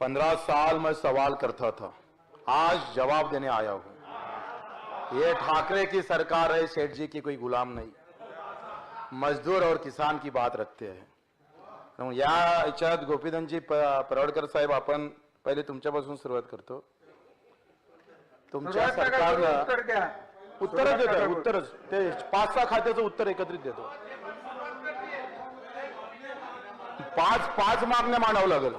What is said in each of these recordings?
पंद्रह साल मैं सवाल करता था। आज जवाब देने आया हूं। ये ठाकरे की सरकार है सेठ जी की कोई गुलाम नहीं। मजदूर और किसान की बात रखते हैं। या याच्यात गोपीधनजी परवडकर साहेब आपण पहिले तुमच्यापासून सुरुवात करतो। तुमच्या द्या उत्तरच देतो. उत्तरच. ते पाच सहा खात्याचं उत्तर एकत्रित देतो. पाच पाच मागण्या मांडावं लागेल.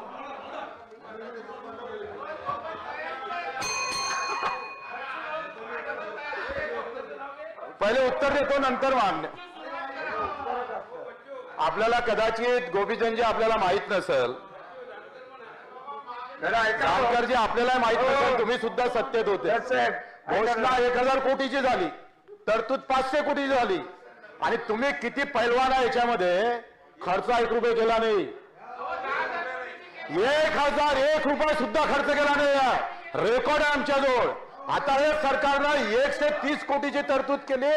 पहिले उत्तर देतो नंतर मागण्या आपल्याला कदाचित गोपीचंदजी आपल्याला माहीत नसेल. हो. जानकरजी आपल्याला माहीत नसेल तुम्ही सुद्धा सत्तेत होते. घोषणा. एक हजार कोटीची झाली. तरतूद पाचशे कोटीची झाली. आणि तुम्ही किती पैलवान आहे याच्यामध्ये? खर्च एक रुपये केला नाही. एक हजार एक रुपये सुद्धा खर्च केला नाही रेकॉर्ड आहे आमच्याजवळ. आता हे सरकारनं एकशे तीस कोटीची तरतूद केली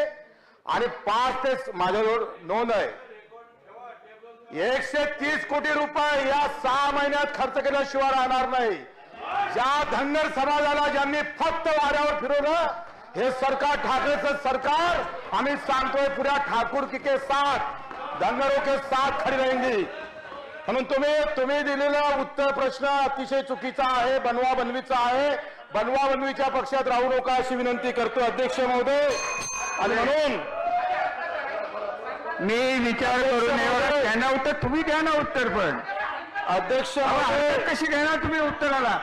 आणि पाच ते माझ्याजवळ नोंद आहे. एकशे तीस कोटी रुपये या सहा महिन्यात खर्च केल्याशिवाय राहणार नाही. ज्या धनगर समाजाला ज्यांनी फक्त वाऱ्यावर फिरवलं हे सरकार ठाकरेचं सरकार आम्ही सांगतोय पुऱ्या ठाकूर की के साथ धनगरों के साथ खडी राहिली. म्हणून तुम्ही तुम्ही दिलेला उत्तर प्रश्न अतिशय चुकीचा आहे बनवा बनवीचा आहे. बनवा बनवीच्या पक्षात राहू नका अशी विनंती करतो अध्यक्ष महोदय. आणि म्हणून मी विचार करून त्यांना उत्तर तुम्ही द्या ना उत्तर पण. अध्यक्ष कशी घेणार तुम्ही उत्तराला?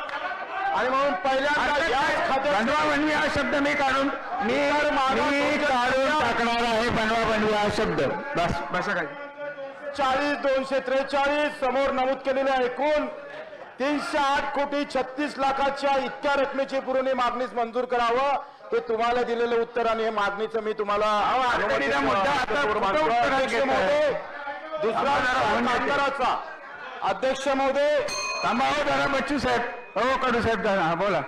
आणि म्हणून पहिल्यांदा याच खात्यात बनवा बनवी हा शब्द मी काढून मी काढून टाकणार आहे बनवा बनवी हा शब्द. बस बसा काय चाळीस दोनशे त्रेचाळीस समोर नमूद केलेल्या एकूण. तीनशे आठ कोटी छत्तीस लाखाच्या इतक्या रकमेची पुरवणी मागणीस मंजूर करावं ते तुम्हाला दिलेलं उत्तर आणि हे मागणीचं मी तुम्हाला दुसरा येते. कामगाराचा अध्यक्ष महोदय थांबा हो जरा बच्चू साहेब. हो कडू साहेब जरा हा बोला.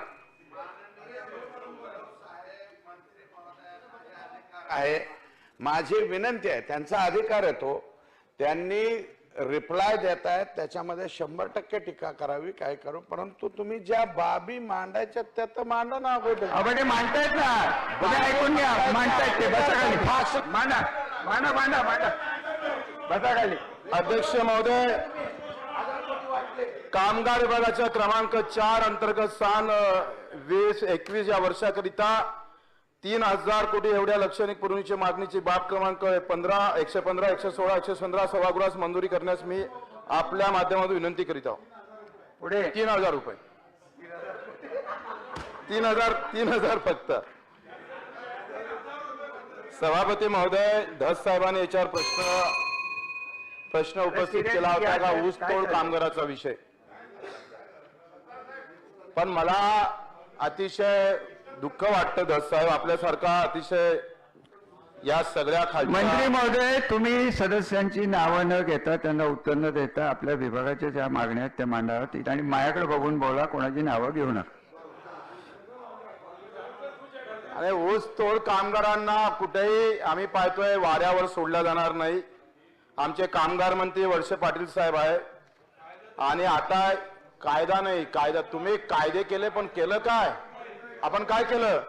आहे. माझी विनंती आहे त्यांचा अधिकार आहे तो. त्यांनी रिप्लाय देत आहेत त्याच्यामध्ये शंभर टक्के टीका करावी काय करू? परंतु तुम्ही ज्या बाबी मांडायच्या त्या तर मांडा ना अगोदर. ते मांडतायत ना. तुम्ही ऐकून घ्या. मांडतायत ते. बसा खाली. मांडा. मांडा मांडा मांडा. बसा खाली. अध्यक्ष महोदय कामगार विभागाच्या क्रमांक चार अंतर्गत सान अ, वीस एकवीस या वर्षाकरिता तीन हजार कोटी एवढ्या लक्षणिक पुरवणीची मागणीची बाब क्रमांक पंधरा एकशे पंधरा एकशे सोळा एकशे पंधरा सभागृहास मंजुरी करण्यास मी आपल्या माध्यमातून विनंती करीत आहोत. पुढे? तीन हजार रुपये. तीन हजार तीन हजार फक्त. सभापती महोदय धस साहेबांनी याच्यावर प्रश्न प्रश्न उपस्थित केला होता का? ऊसतोड कामगाराचा विषय. पण मला अतिशय दुःख वाटतं धस साहेब आपल्यासारखा अतिशय या सगळ्या मंत्री खाली महोदय तुम्ही सदस्यांची नावं न घेता त्यांना उत्तर न देता आपल्या विभागाच्या ज्या मागण्या आहेत त्या मांडाव्यात. आणि माझ्याकडे बघून बोला कोणाची नावं घेऊ नका. आणि ऊस तोड कामगारांना कुठेही आम्ही पाहतोय वाऱ्यावर सोडला जाणार नाही. आमचे कामगार मंत्री वर्षे पाटील साहेब आहे. आणि आता कायदा नाही कायदा तुम्ही कायदे केले पण केलं काय? आपण काय केलं?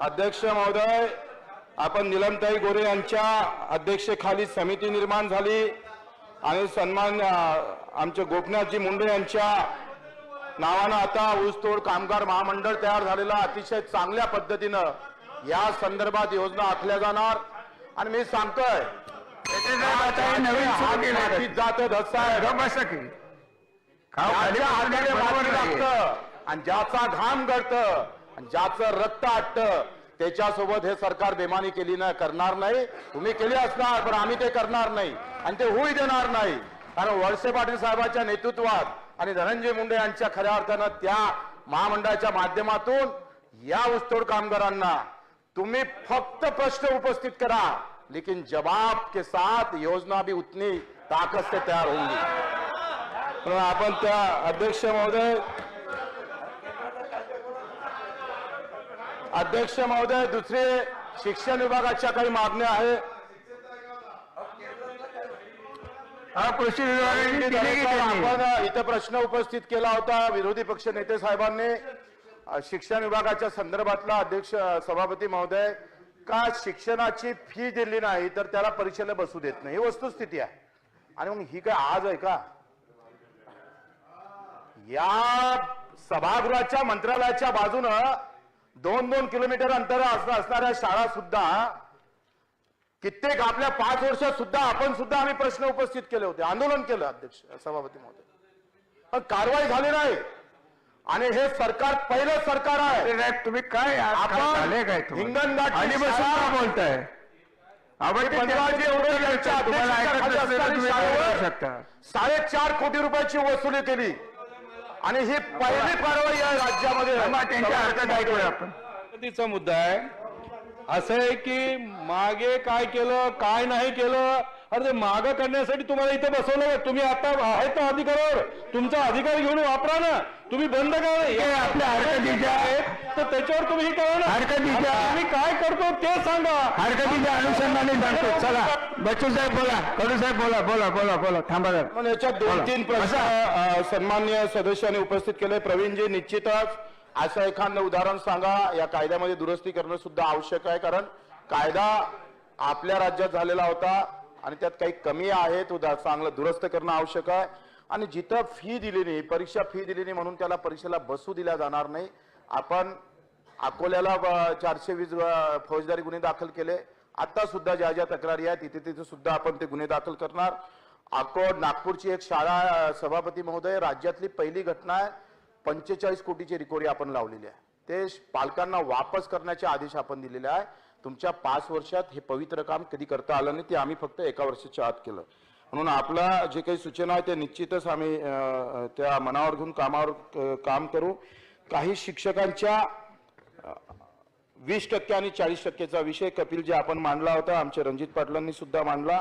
अध्यक्ष महोदय आपण निलमताई गोरे यांच्या अध्यक्षेखाली समिती निर्माण झाली आणि सन्मान आमचे गोपीनाथजी मुंडे यांच्या नावानं आता ऊसतोड कामगार महामंडळ तयार झालेला अतिशय चांगल्या पद्धतीनं या संदर्भात योजना आखल्या जाणार. आणि मी सांगतोय. जात आणि ज्याचा घाम आणि ज्याचं रक्त आटत त्याच्यासोबत हे सरकार बेमानी केली ना करणार नाही. तुम्ही केली असणार पण आम्ही ते करणार नाही. आणि ते होऊ देणार नाही. कारण वळसे पाटील साहेबांच्या नेतृत्वात आणि धनंजय मुंडे यांच्या खऱ्या अर्थानं त्या महामंडळाच्या माध्यमातून या ऊसतोड कामगारांना तुम्ही फक्त प्रश्न उपस्थित करा. लेकिन जवाब के साथ योजना भी उतनी ताकत से तयार होंगी. आपण त्या अध्यक्ष महोदय अध्यक्ष महोदय दुसरे शिक्षण विभागाच्या काही मागण्या आहे. हा कृषी विभागाने इथं प्रश्न उपस्थित केला होता. विरोधी पक्ष नेते साहेबांनी शिक्षण विभागाच्या संदर्भातला अध्यक्ष सभापती महोदय का शिक्षणाची फी दिली नाही तर त्याला परीक्षेला बसू देत नाही. ही वस्तुस्थिती आहे. आणि मग ही काय आज आहे का? या सभागृहाच्या मंत्रालयाच्या बाजूनं दोन दोन किलोमीटर अंतर असं- असणाऱ्या शाळा सुद्धा कित्येक आपल्या पाच वर्षात सुद्धा आपण सुद्धा आम्ही प्रश्न उपस्थित केले होते आंदोलन केलं अध्यक्ष सभापती महोदय. पण कारवाई झाली नाही. आणि हे सरकार पहिलं सरकार आहे. तुम्ही काय आपण का बोलताय? साडेचार कोटी रुपयाची वसुली केली. आणि ही पहिली कारवाई आहे राज्यामध्ये त्यांच्या ऐकूया आपण. पद्धतीचा मुद्दा आहे. असं आहे की मागे काय केलं काय नाही केलं अरे ते मागं करण्यासाठी तुम्हाला इथे बसवलं तुम्ही आता आहेत ना अधिकारावर तुमचा अधिकार घेऊन वापरा ना. तुम्ही बंद करा हे आपल्या हरकतीच्या तर त्याच्यावर तुम्ही हे करा ना. हरकतीच्या तुम्ही काय करतो ते सांगा. हरकतीच्या अनुषंगाने सांगतो. चला. बच्चू साहेब बोला. कडू साहेब बोला बोला बोला बोला. थांबा. पण याच्यात दोन. तीन प्रश्न सन्मान्य सदस्यांनी उपस्थित केले. प्रवीणजी निश्चितच. असं एखादं उदाहरण सांगा. या कायद्यामध्ये दुरुस्ती करणं सुद्धा आवश्यक आहे कारण कायदा आपल्या राज्यात झालेला होता. आणि त्यात काही कमी आहे तो चांगलं दुरुस्त करणं आवश्यक आहे. आणि जिथं फी दिली नाही परीक्षा फी दिली नाही म्हणून त्याला परीक्षेला बसू दिल्या जाणार नाही. आपण अकोल्याला चारशे वीस फौजदारी गुन्हे दाखल केले. आता सुद्धा ज्या ज्या तक्रारी आहेत तिथे तिथे सुद्धा आपण ते गुन्हे दाखल करणार. अकोट नागपूरची एक शाळा सभापती महोदय राज्यातली पहिली घटना आहे. पंचेचाळीस कोटीची रिकोरी आपण लावलेली आहे. ते श- पालकांना वापस करण्याचे आदेश आपण दिलेले आहे. तुमच्या पाच वर्षात हे पवित्र काम कधी करता आलं नाही ते आम्ही फक्त एका वर्षाच्या आत केलं. म्हणून आपला जे काही सूचना आहे ते निश्चितच आम्ही त्या मनावर घेऊन कामावर काम करू. काही शिक्षकांच्या वीस टक्के आणि चाळीस टक्केचा विषय कपिल जे आपण मांडला होता आमच्या रणजित पाटलांनी सुद्धा मांडला.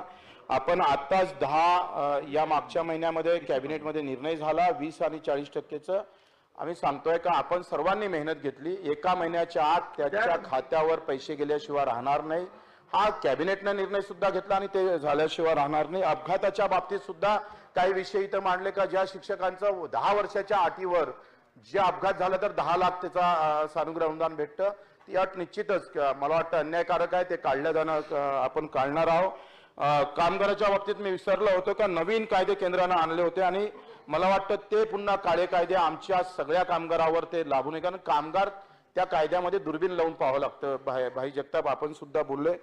आपण आत्ताच दहा या मागच्या महिन्यामध्ये कॅबिनेटमध्ये निर्णय झाला वीस आणि चाळीस टक्केचं. आम्ही सांगतोय का आपण सर्वांनी मेहनत घेतली. एका महिन्याच्या आत त्याच्या खात्यावर पैसे गेल्याशिवाय राहणार नाही. हा कॅबिनेटने निर्णय सुद्धा घेतला आणि ते झाल्याशिवाय राहणार नाही. अपघाताच्या बाबतीत सुद्धा काही विषय इथं मांडले का ज्या शिक्षकांचं दहा वर्षाच्या अटीवर जे अपघात झाला तर दहा लाख त्याचा सानुग्रह अनुदान भेटतं. ती अट निश्चितच मला वाटतं अन्यायकारक आहे. ते काढलं जाणं आपण काढणार आहोत. कामगाराच्या बाबतीत मी विसरलो होतो का नवीन कायदे केंद्रानं आणले होते आणि मला वाटतं ते पुन्हा काळे कायदे आमच्या सगळ्या कामगारावर ते लागू नये. कारण कामगार त्या कायद्यामध्ये दुर्बीण लावून पाहावं लागतं. भाई भाई जगताप आपण सुद्धा बोलले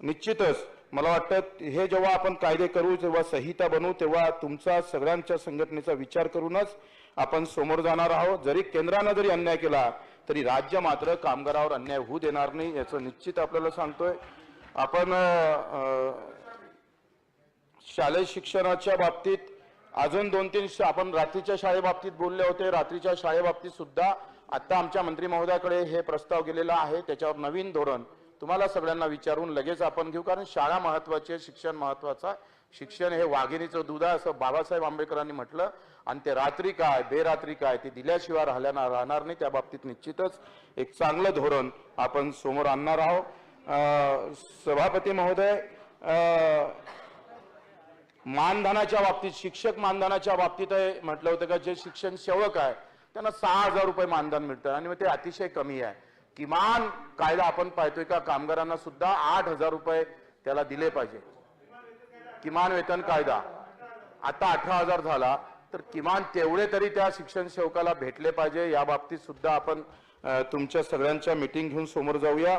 निश्चितच मला वाटतं हे जेव्हा आपण कायदे करू जेव्हा संहिता बनवू तेव्हा तुमचा सगळ्यांच्या संघटनेचा विचार करूनच आपण समोर जाणार आहोत. जरी केंद्रानं जरी अन्याय केला तरी राज्य मात्र कामगारावर अन्याय होऊ देणार नाही याचं निश्चित आपल्याला सांगतोय. आपण शालेय शिक्षणाच्या बाबतीत अजून दोन तीन आपण रात्रीच्या शाळेबाबतीत बोलले होते. रात्रीच्या शाळेबाबतीत सुद्धा आता आमच्या मंत्री महोदयाकडे हे प्रस्ताव गेलेला आहे. त्याच्यावर नवीन धोरण तुम्हाला सगळ्यांना विचारून लगेच आपण घेऊ. कारण शाळा महत्वाची आहे शिक्षण महत्वाचं आहे. शिक्षण हे वाघिणीचं दूध आहे असं बाबासाहेब आंबेडकरांनी म्हटलं. आणि ते रात्री काय बेरात्री काय ते दिल्याशिवाय राहिल्या राहणार नाही. त्या बाबतीत निश्चितच एक चांगलं धोरण आपण समोर आणणार आहोत. सभापती महोदय मानधनाच्या बाबतीत शिक्षक मानधनाच्या बाबतीत म्हटलं होतं का जे शिक्षण सेवक आहे त्यांना सहा हजार रुपये मानधन मिळतं आणि मग ते अतिशय कमी आहे. किमान कायदा आपण पाहतोय का कामगारांना सुद्धा आठ हजार रुपये त्याला दिले पाहिजे. किमान वेतन कायदा. आता अठरा हजार झाला तर किमान तेवढे तरी त्या शिक्षण सेवकाला भेटले पाहिजे. या बाबतीत सुद्धा आपण तुमच्या सगळ्यांच्या मिटिंग घेऊन समोर जाऊया.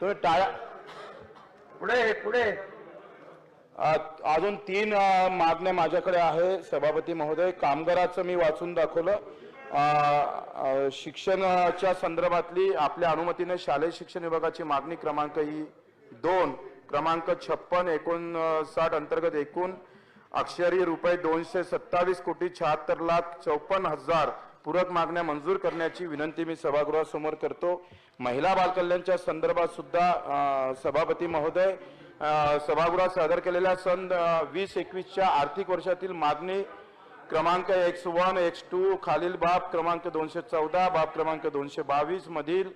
तुम्ही टाळ्या पुढे पुढे. अजून तीन मागण्या माझ्याकडे आहे. सभापती महोदय कामगाराचं मी वाचून दाखवलं. शिक्षणाच्या संदर्भातली आपल्या अनुमतीने शालेय शिक्षण विभागाची मागणी क्रमांक ही दोन क्रमांक छप्पन एकोणसाठ अंतर्गत एकूण अक्षरी रुपये दोनशे सत्तावीस कोटी शहात्तर लाख चौपन्न हजार पूरक मागण्या मंजूर करण्याची विनंती मी सभागृहासमोर करतो. महिला बालकल्याणच्या संदर्भात सुद्धा सभापती महोदय सभागृहात सादर केलेल्या सन वीस एकवीसच्या आर्थिक वर्षातील मागणी क्रमांक एक्स वन एक्स टू खालील बाब क्रमांक दोनशे चौदा बाब क्रमांक दोनशे बावीस मधील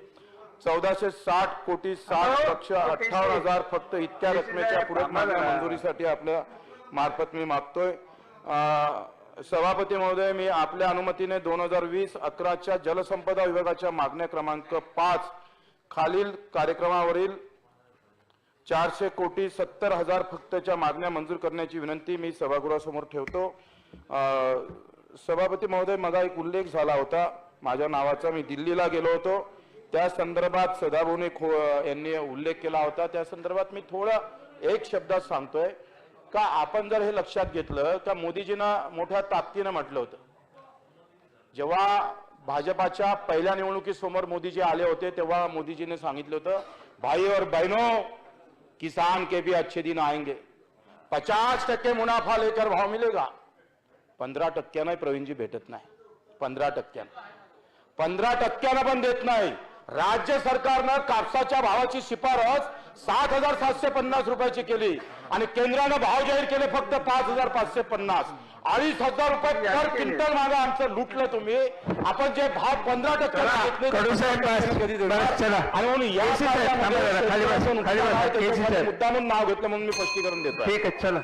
चौदाशे साठ कोटी साठ लक्ष अठ्ठावन्न हजार फक्त इतक्या रकमेच्या पूरक मागण्या मंजुरीसाठी आपल्या मार्फत मी मागतोय. अं, सभापती महोदय मी आपल्या अनुमतीने दोन हजार वीस अकराच्या जलसंपदा विभागाच्या मागण्या क्रमांक पाच खालील कार्यक्रमावरील चारशे कोटी सत्तर हजार फक्तच्या मागण्या मंजूर करण्याची विनंती मी सभागृहासमोर ठेवतो. सभापती महोदय माझा एक उल्लेख झाला होता. माझ्या नावाचा मी दिल्लीला गेलो होतो. त्या संदर्भात सदाभाऊने खो यांनी उल्लेख केला होता. त्या संदर्भात मी थोडा एक शब्दात सांगतोय. का आपण जर हे लक्षात घेतलं का मोदीजींना मोठ्या ताकदीनं म्हटलं होतं. जेव्हा भाजपाच्या पहिल्या निवडणुकीसमोर मोदीजी आले होते तेव्हा मोदीजीने सांगितलं होतं भाई और बहिणो किसान के भी अच्छे दिन आएँगे। पचास टक्के मुनाफा लेकर भाव मिलेगा। पंधरा टक्क्यानं प्रवीणजी भेटत नाही। पंधरा टक्क्यानं पंद्रह टक्क्यानं पण देत नाही। राज्य सरकारनं कापसाच्या भावाची शिफारस सात हजार सातशे पन्नास रुपयाची केली. आणि केंद्रानं भाव जाहीर केले फक्त पाच हजार पाचशे पन्नास. अडीच हजार रुपये पर क्विंटल मागा आमचं लुटलं तुम्ही. आपण जे भाव पंधरा टक्के. आणि म्हणून नाव घेतलं म्हणून मी स्पष्टीकरण देतो ठीक आहे चला.